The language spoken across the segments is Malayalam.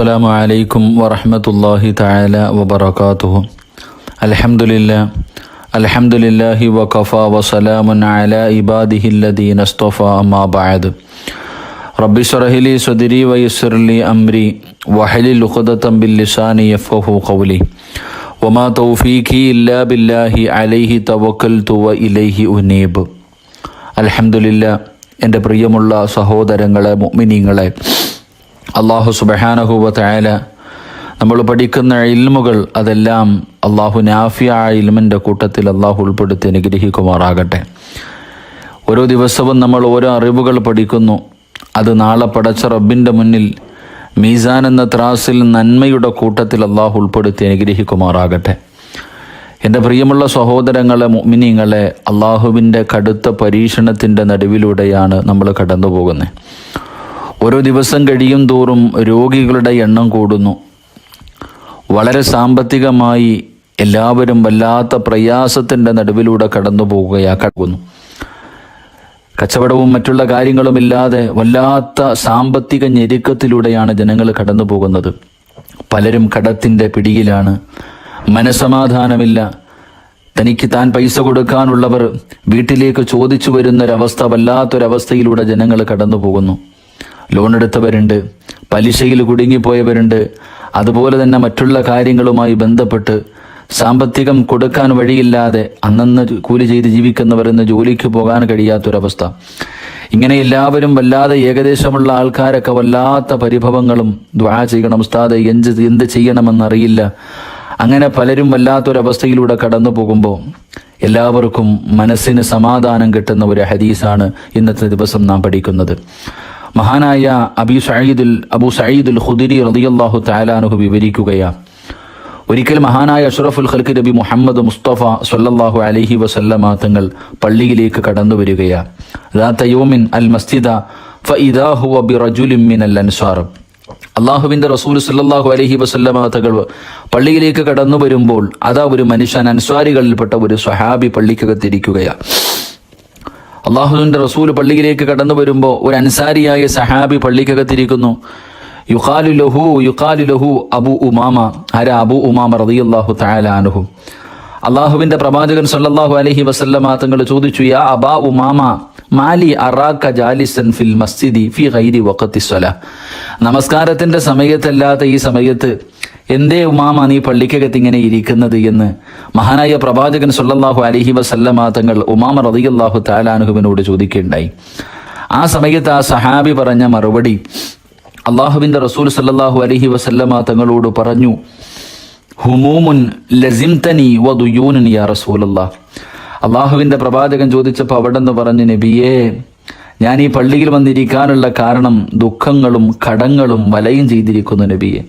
അസ്സലാമു അലൈക്കും വറഹമത്തല്ലാഹി തആല വബറകാതുഹു. അലഹമുല്ല അൽഹംദുലില്ലാഹി വഖഫ വസലാമുൻ അലാ ഇബാദിഹില്ലദീന ഇസ്തഫ റബ്ബി സറഹിലി സദിരി വയസ്സർലി അമ്രി വഹലി ലുഖദതം ബിൽ കൗലി യഫ്ഖഹു വമാ തൗഫീഖി ഇല്ലാ ബില്ലാഹി അലൈഹി തവക്കൽതു വ ഇലൈഹി ഉനീബ്. അലഹമുല്ല എന്റെ പ്രിയമുള്ള സഹോദരങ്ങളെ മുഅ്മിനീങ്ങളെ അള്ളാഹു സുബഹാനഹുവ തയാല നമ്മൾ പഠിക്കുന്ന ഇൽമുകൾ അതെല്ലാം അള്ളാഹു നാഫിയ ഇൽമിന്റെ കൂട്ടത്തിൽ അള്ളാഹു ഉൾപ്പെടുത്തി അനുഗ്രഹിക്കുമാറാകട്ടെ. ഓരോ ദിവസവും നമ്മൾ ഓരോ അറിവുകൾ പഠിക്കുന്നു. അത് നാളെ പടച്ച റബ്ബിന്റെ മുന്നിൽ മീസാൻ എന്ന ത്രാസിൽ നന്മയുടെ കൂട്ടത്തിൽ അള്ളാഹു ഉൾപ്പെടുത്തി അനുഗ്രഹിക്കുമാറാകട്ടെ. എന്റെ പ്രിയമുള്ള സഹോദരങ്ങളെ മുഅ്മിനീങ്ങളെ അള്ളാഹുവിന്റെ കടുത്ത പരീക്ഷണത്തിന്റെ നടുവിലൂടെയാണ് നമ്മൾ കടന്നു പോകുന്നത് ഓരോ ദിവസം കഴിയും തോറും രോഗികളുടെ എണ്ണം കൂടുന്നു. വളരെ സാമ്പത്തികമായി എല്ലാവരും വല്ലാത്ത പ്രയാസത്തിന്റെ നടുവിലൂടെ കടന്നു പോവുകയാക്കുന്നു കച്ചവടവും മറ്റുള്ള കാര്യങ്ങളും ഇല്ലാതെ വല്ലാത്ത സാമ്പത്തിക ഞെരുക്കത്തിലൂടെയാണ് ജനങ്ങൾ കടന്നു പോകുന്നത്. പലരും കടത്തിന്റെ പിടിയിലാണ്. മനസമാധാനമില്ല. തനിക്ക് താൻ പൈസ കൊടുക്കാനുള്ളവർ വീട്ടിലേക്ക് ചോദിച്ചു വരുന്നൊരവസ്ഥ വല്ലാത്തൊരവസ്ഥയിലൂടെ ജനങ്ങൾ കടന്നു പോകുന്നു. ലോൺ എടുത്തവരുണ്ട് പലിശയിൽ കുടുങ്ങിപ്പോയവരുണ്ട്. അതുപോലെ തന്നെ മറ്റുള്ള കാര്യങ്ങളുമായി ബന്ധപ്പെട്ട് സാമ്പത്തികം കൊടുക്കാൻ വഴിയില്ലാതെ അന്നന്ന് കൂലി ചെയ്ത് ജീവിക്കുന്നവർ ഇന്ന് ജോലിക്ക് പോകാൻ കഴിയാത്തൊരവസ്ഥ. ഇങ്ങനെ എല്ലാവരും വല്ലാതെ ഏകദേശമുള്ള ആൾക്കാരൊക്കെ വല്ലാത്ത പരിഭവങ്ങളും ദ്വാ ചെയ്യണം ഉസ്താദ് എന്ത് എന്ത് ചെയ്യണമെന്നറിയില്ല. അങ്ങനെ പലരും വല്ലാത്തൊരവസ്ഥയിലൂടെ കടന്നു പോകുമ്പോൾ എല്ലാവർക്കും മനസ്സിന് സമാധാനം കിട്ടുന്ന ഒരു ഹദീസാണ് ഇന്നത്തെ ദിവസം നാം പഠിക്കുന്നത്. മഹാനായ അബി സയ്യിദുൽ അബു സയ്യിദുൽ റളിയല്ലാഹു താലാനുഹു വിവരിക്കുകയാണ്. ഒരിക്കൽ മഹാനായ അഷ്റഫുൽ ഖൽക്ക് നബി മുഹമ്മദ് മുസ്തഫ സല്ലല്ലാഹു അലൈഹി വസല്ലമ തങ്ങൾ പള്ളിയിലേക്ക് കടന്നു യൗമിൻ അൽ മസ്ജിദ അൻസാർ. അള്ളാഹുവിന്റെ റസൂൽ സല്ലാഹു അലഹി വസല്ലമ പള്ളിയിലേക്ക് കടന്നു വരുമ്പോൾ അതാ ഒരു മനുഷ്യൻ അൻസ്വാരികളിൽപ്പെട്ട ഒരു സ്വഹാബി പള്ളിക്കകത്തിരിക്കുകയാണ്. അള്ളാഹുവിന്റെ റസൂൽ പള്ളിയിലേക്ക് കടന്നു വരുമ്പോൾ ഒരു അൻസാരിയായ സഹാബി പള്ളിക്കകത്തിരിക്കുന്നു. യുഖാലു ലഹു യുഖാലു ലഹു അബു ഉമാമ. ഹര അബു ഉമാമ റളിയല്ലാഹു തആല അൻഹു. അള്ളാഹുവിന്റെ പ്രവാചകൻ സല്ലാഹു അലഹി വസല്ലമ തങ്ങൾ ചോദിച്ചു യാ അബാ ഉമാമ മാലി അറാക്ക ജാലിസൻ ഫിൽ മസ്ജിദി ഫി ഗൈരി വഖത്തി സ്വല? നമസ്കാരത്തിന്റെ സമയത്തല്ലാത്ത ഈ സമയത്ത് എന്തേ ഉമാമ നീ പള്ളിക്കകത്ത് ഇങ്ങനെ ഇരിക്കുന്നത് എന്ന്? മഹാനായ പ്രവാചകൻ സല്ലല്ലാഹു അലൈഹി വസല്ലമ തങ്ങൾ ഉമാമ റളിയല്ലാഹു താലാനുഹുവിനോട് ചോദിക്കുകയുണ്ടായി ആ സമയത്ത് ആ സഹാബി പറഞ്ഞ മറുപടി അള്ളാഹുവിന്റെ റസൂൽ സല്ലാഹു അലഹി വസല്ലമ തങ്ങളോട് പറഞ്ഞു ഹുമൂമുൻ ലസിംതനി യാ റസൂലല്ലാ. അള്ളാഹുവിന്റെ പ്രവാചകൻ ചോദിച്ചപ്പോൾ അവിടെ നിന്ന് പറഞ്ഞു നബിയേ ഞാൻ ഈ പള്ളിയിൽ വന്നിരിക്കാനുള്ള കാരണം ദുഃഖങ്ങളും കടങ്ങളും വലയും ചെയ്തിരിക്കുന്നു നബിയെ.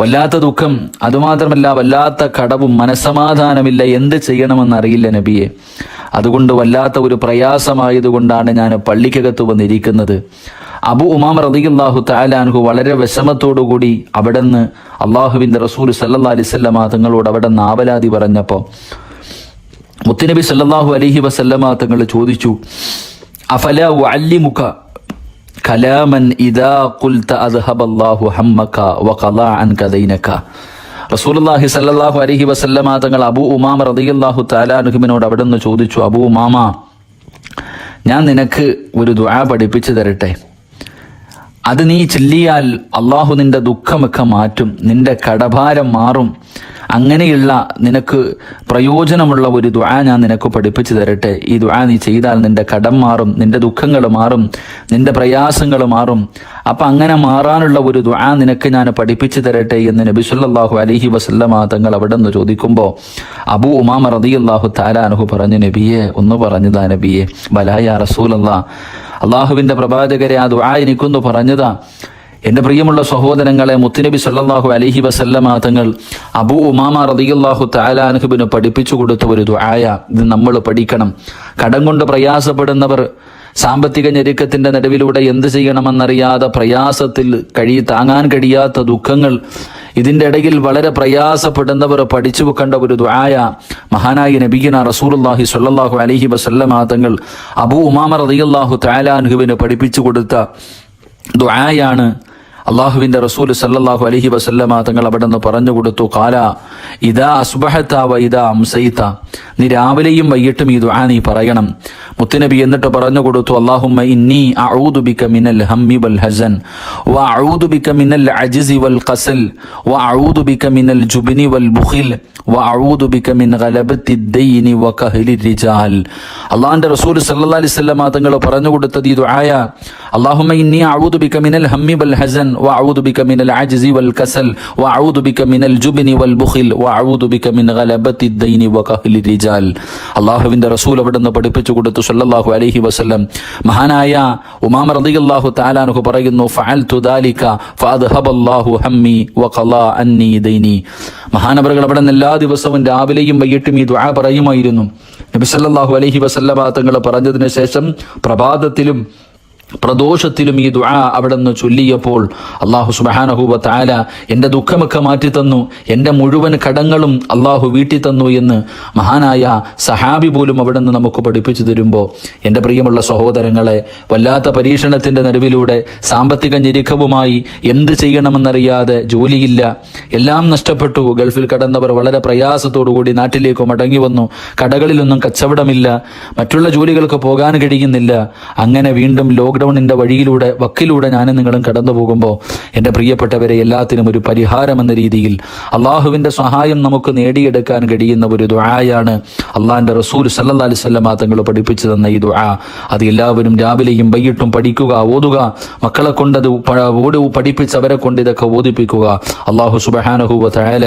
വല്ലാത്ത ദുഃഖം. അതുമാത്രമല്ല വല്ലാത്ത കടവും മനസമാധാനമില്ല എന്ത് ചെയ്യണമെന്നറിയില്ല നബിയെ. അതുകൊണ്ട് വല്ലാത്ത ഒരു പ്രയാസമായതുകൊണ്ടാണ് ഞാൻ പള്ളിക്കകത്ത് വന്നിരിക്കുന്നത്. അബു ഉമാം റദിയുല്ലാഹു താലാൻഹു വളരെ വിഷമത്തോടുകൂടി നിന്ന് അള്ളാഹുവിന്റെ റസൂൽ സല്ലാ അലിസ്വല്ലമ തങ്ങളോട് അവിടെ നിന്ന് ആവലാതി പറഞ്ഞപ്പോൾ മുത്തുനബി സല്ലാഹു അലൈഹി വസല്ലമ തങ്ങൾ ചോദിച്ചു അഫല വഅല്ലിമുക കലാമൻ ഇദാ ഖുൽത അദ്ഹബല്ലാഹു ഹമ്മക വഖലാ അൻ ദൈനക റസൂലുള്ളാഹി സല്ലല്ലാഹു അലൈഹി വസല്ലമ തങ്ങൾ അബൂ ഉമാമ റളിയല്ലാഹു തആല അൻഹുവിനോട് അവിടെ നിന്ന് ചോദിച്ചു അബൂ ഉമാമ ഞാൻ നിനക്ക് ഒരു ദുആ പഠിപ്പിച്ചു തരട്ടെ? അത് നീ ചൊല്ലിയാൽ അള്ളാഹു നിന്റെ ദുഃഖമൊക്കെ മാറ്റും നിന്റെ കടഭാരം മാറും. അങ്ങനെയുള്ള നിനക്ക് പ്രയോജനമുള്ള ഒരു ദുആ ഞാൻ നിനക്ക് പഠിപ്പിച്ചു തരട്ടെ. ഈ ദുആ നീ ചെയ്താൽ നിന്റെ കടം മാറും നിന്റെ ദുഃഖങ്ങൾ മാറും നിന്റെ പ്രയാസങ്ങൾ മാറും. അപ്പൊ അങ്ങനെ മാറാനുള്ള ഒരു ദുആ നിനക്ക് ഞാൻ പഠിപ്പിച്ചു തരട്ടെ എന്ന് നബി സല്ലല്ലാഹു അലൈഹി വസല്ലമ തങ്ങൾ അവിടെ നിന്ന് ചോദിക്കുമ്പോൾ അബു ഉമാമ റളിയല്ലാഹു തആല പറഞ്ഞു നബിയെ ഒന്ന് പറഞ്ഞതാ നബിയെ ബലായ റസൂലല്ലാ അള്ളാഹുവിന്റെ പ്രവാചകരെ ആ ദുആ എനിക്കൊന്ന് പറഞ്ഞതാ. എന്റെ പ്രിയമുള്ള സഹോദരങ്ങളെ മുത്തുനബി സല്ലാഹു അലഹി വസല്ലമ തങ്ങൾ അബൂ ഉമാമ റതിയുല്ലാഹു താലാൻഹുബിന് പഠിപ്പിച്ചു കൊടുത്ത ഒരു ദുആയ. ഇത് നമ്മൾ പഠിക്കണം. കടം കൊണ്ട് പ്രയാസപ്പെടുന്നവർ സാമ്പത്തിക ഞെരുക്കത്തിന്റെ നടുവിലൂടെ എന്ത് ചെയ്യണമെന്നറിയാതെ പ്രയാസത്തിൽ കഴി താങ്ങാൻ കഴിയാത്ത ദുഃഖങ്ങൾ ഇതിന്റെ ഇടയിൽ വളരെ പ്രയാസപ്പെടുന്നവർ പഠിച്ചു വെക്കേണ്ട ഒരു ദ്വായ മഹാനായ നബീന റസൂലുള്ളാഹി സ്വല്ലല്ലാഹു അലൈഹി വസല്ലമ തങ്ങൾ അബൂ ഉമാമ റളിയല്ലാഹു തആല അൻഹുവിന് പഠിപ്പിച്ചു കൊടുത്ത ദ്വായാണ് അള്ളാഹുവിന്റെ റസൂൽ സല്ലാഹു അലഹി വസല്ലമ തങ്ങൾ അവിടെ നിന്ന് പറഞ്ഞു കൊടുത്തു. കാല ഇതാ അസ്ബഹത്ത ഇതാ അംസൈത്ത നീ രാവിലെയും വൈകിട്ടും ഈ ദുആ നീ പറയണം. മുത്തുനബി എന്നിട്ട് പറഞ്ഞു കൊടുത്തു അല്ലാഹുമ്മ ഇന്നി അഊദു ബിക മിനൽ ഹമ്മി വൽ ഹസൻ വ അഊദു ബിക മിനൽ അജ്സി വൽ ഖസൽ വ അഊദു ബിക മിനൽ ജുബ്നി വൽ ബുഖിൽ വ അഊദു ബിക മിൻ ഗലബത്തി ദൈനി വ കഹ്ലി റിജാൽ അള്ളാഹിന്റെ റസൂൽ സല്ലല്ലാഹു അലൈഹി വസല്ലമ തങ്ങൾ പറഞ്ഞു കൊടുത്തത് ഈ ദുആയ അല്ലാഹുമ്മ ഇന്നി അഊദു ബിക മിനൽ ഹമ്മി വൽ ഹസൻ വ അഊദു ബിക മിനൽ അജ്സി വൽ കസൽ വ അഊദു ബിക മിനൽ ജുബ്നി വൽ ബുഖിൽ വ അഊദു ബിക മിൻ ഗലബത്തി ദൈനി വ കഹ്ലി റിജാൽ അള്ളാഹുവിന്റെ റസൂൽ അവിടെ നിന്ന് പഠിപ്പിച്ചു കൊടുത്തു സല്ലല്ലാഹു അലഹി വസ്ലം മഹാനായ ഉമാമ അള്ളാഹു താലാനുഹു പറയുന്നു ദാലിക ഫഅദ്ഹബല്ലാഹു ഹമ്മി വഖലാ അന്നി ദൈനി മഹാനവറുകൾ അവിടെ നിന്ന് എല്ലാ ദിവസവും രാവിലെയും വൈകിട്ടും ഈ ദുആ പറയുമായിരുന്നു. നബി സല്ലല്ലാഹു അലൈഹി വസല്ലമ തങ്ങൾ പറഞ്ഞതിന് ശേഷം പ്രഭാതത്തിലും പ്രദോഷത്തിലും ഈ ദുആ അവിടെ നിന്ന് ചൊല്ലിയപ്പോൾ അള്ളാഹു സുബഹാനഹൂബ താല എന്റെ ദുഃഖമൊക്കെ മാറ്റി തന്നു എന്റെ മുഴുവൻ കടങ്ങളും അള്ളാഹു വീട്ടി തന്നു എന്ന് മഹാനായ സഹാബി പോലും അവിടെ നിന്ന് നമുക്ക് പഠിപ്പിച്ചു തരുമ്പോൾ എന്റെ പ്രിയമുള്ള സഹോദരങ്ങളെ വല്ലാത്ത പരീക്ഷണത്തിന്റെ നടുവിലൂടെ സാമ്പത്തിക ഞെരുക്കവുമായി എന്ത് ചെയ്യണമെന്നറിയാതെ ജോലിയില്ല എല്ലാം നഷ്ടപ്പെട്ടു ഗൾഫിൽ കടന്നവർ വളരെ പ്രയാസത്തോടുകൂടി നാട്ടിലേക്ക് മടങ്ങി വന്നു കടകളിലൊന്നും കച്ചവടമില്ല മറ്റുള്ള ജോലികൾക്ക് പോകാൻ കഴിയുന്നില്ല അങ്ങനെ വീണ്ടും ലോക്ക്ഡൌണിന്റെ വഴിയിലൂടെ വക്കിലൂടെ ഞാനും നിങ്ങളും കടന്നു പോകുമ്പോൾ എന്റെ പ്രിയപ്പെട്ടവരെ എല്ലാത്തിനും ഒരു പരിഹാരം എന്ന രീതിയിൽ അള്ളാഹുവിന്റെ സഹായം നമുക്ക് നേടിയെടുക്കാൻ കഴിയുന്ന ഒരു ദുആയാണ് അള്ളാഹിന്റെ റസൂൽ സല്ലാ അലൈഹി വസല്ലമ തങ്ങൾ പഠിപ്പിച്ചു തന്ന ഈ ദുആ. അത് എല്ലാവരും രാവിലെയും വൈകിട്ടും പഠിക്കുക ഓതുക മക്കളെ കൊണ്ടത് ഓടി പഠിപ്പിച്ച് അവരെ കൊണ്ട് ഇതൊക്കെ ഓദിപ്പിക്കുക അള്ളാഹു സുബഹാനഹുവ തആല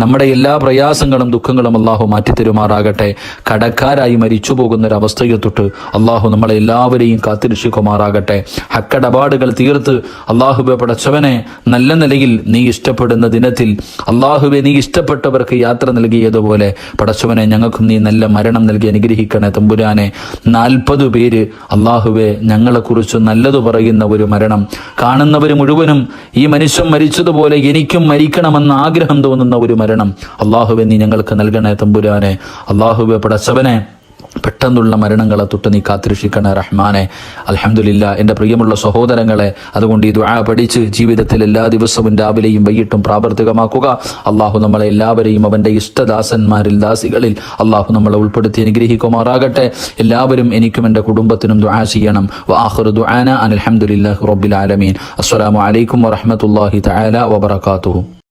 നമ്മുടെ എല്ലാ പ്രയാസങ്ങളും ദുഃഖങ്ങളും അള്ളാഹു മാറ്റിത്തരുമാറാകട്ടെ. കടക്കാരായി മരിച്ചു പോകുന്ന ഒരു അവസ്ഥയെ തൊട്ട് അള്ളാഹു നമ്മളെ എല്ലാവരെയും കാത്തിരക്ഷിക്കുമാറാകട്ടെ ഹക്കടപാടുകൾ തീർത്ത് അള്ളാഹുബെ പടച്ചവനെ നല്ല നിലയിൽ നീ ഇഷ്ടപ്പെടുന്ന ദിനത്തിൽ അള്ളാഹുബെ നീ ഇഷ്ടപ്പെട്ടവർക്ക് യാത്ര നൽകിയതുപോലെ പടച്ചവനെ ഞങ്ങൾക്കും നീ നല്ല മരണം നൽകി അനുഗ്രഹിക്കണേ. തമ്പുരാനെ നാൽപ്പത് പേര് അള്ളാഹുബെ ഞങ്ങളെക്കുറിച്ച് നല്ലത് പറയുന്ന ഒരു മരണം. കാണുന്നവർ മുഴുവനും ഈ മനുഷ്യൻ മരിച്ചതുപോലെ എനിക്കും മരിക്കണമെന്ന ആഗ്രഹം തോന്നുന്ന ഒരു മരണം അള്ളാഹുബെ നീ ഞങ്ങൾക്ക് നൽകണേ തമ്പുരാനെ. അള്ളാഹുബെ പടച്ചവനെ പെട്ടെന്നുള്ള മരണങ്ങളെ തൊട്ട് നീ കാത്തിരക്ഷിക്കണ റഹ്മാനെ. അലഹമുല്ല എന്റെ പ്രിയമുള്ള സഹോദരങ്ങളെ അതുകൊണ്ട് ഈ ദുആ പഠിച്ച് ജീവിതത്തിൽ എല്ലാ ദിവസവും രാവിലെയും വൈകിട്ടും പ്രാവർത്തികമാക്കുക. അള്ളാഹു നമ്മളെ എല്ലാവരെയും അവന്റെ ഇഷ്ടദാസന്മാരിൽ ദാസികളിൽ അള്ളാഹു നമ്മളെ ഉൾപ്പെടുത്തി അനുഗ്രഹിക്കുമാറാകട്ടെ. എല്ലാവരും എനിക്കും എന്റെ കുടുംബത്തിനും ദുആ ചെയ്യണം. വാഹുർ ദുആന അലഹമുല്ലാ റബ്ബിൽ ആലമീൻ. അസ്സലാമു അലൈക്കും വറഹ്മത്തുള്ളാഹി തആല വബറകാതുഹു.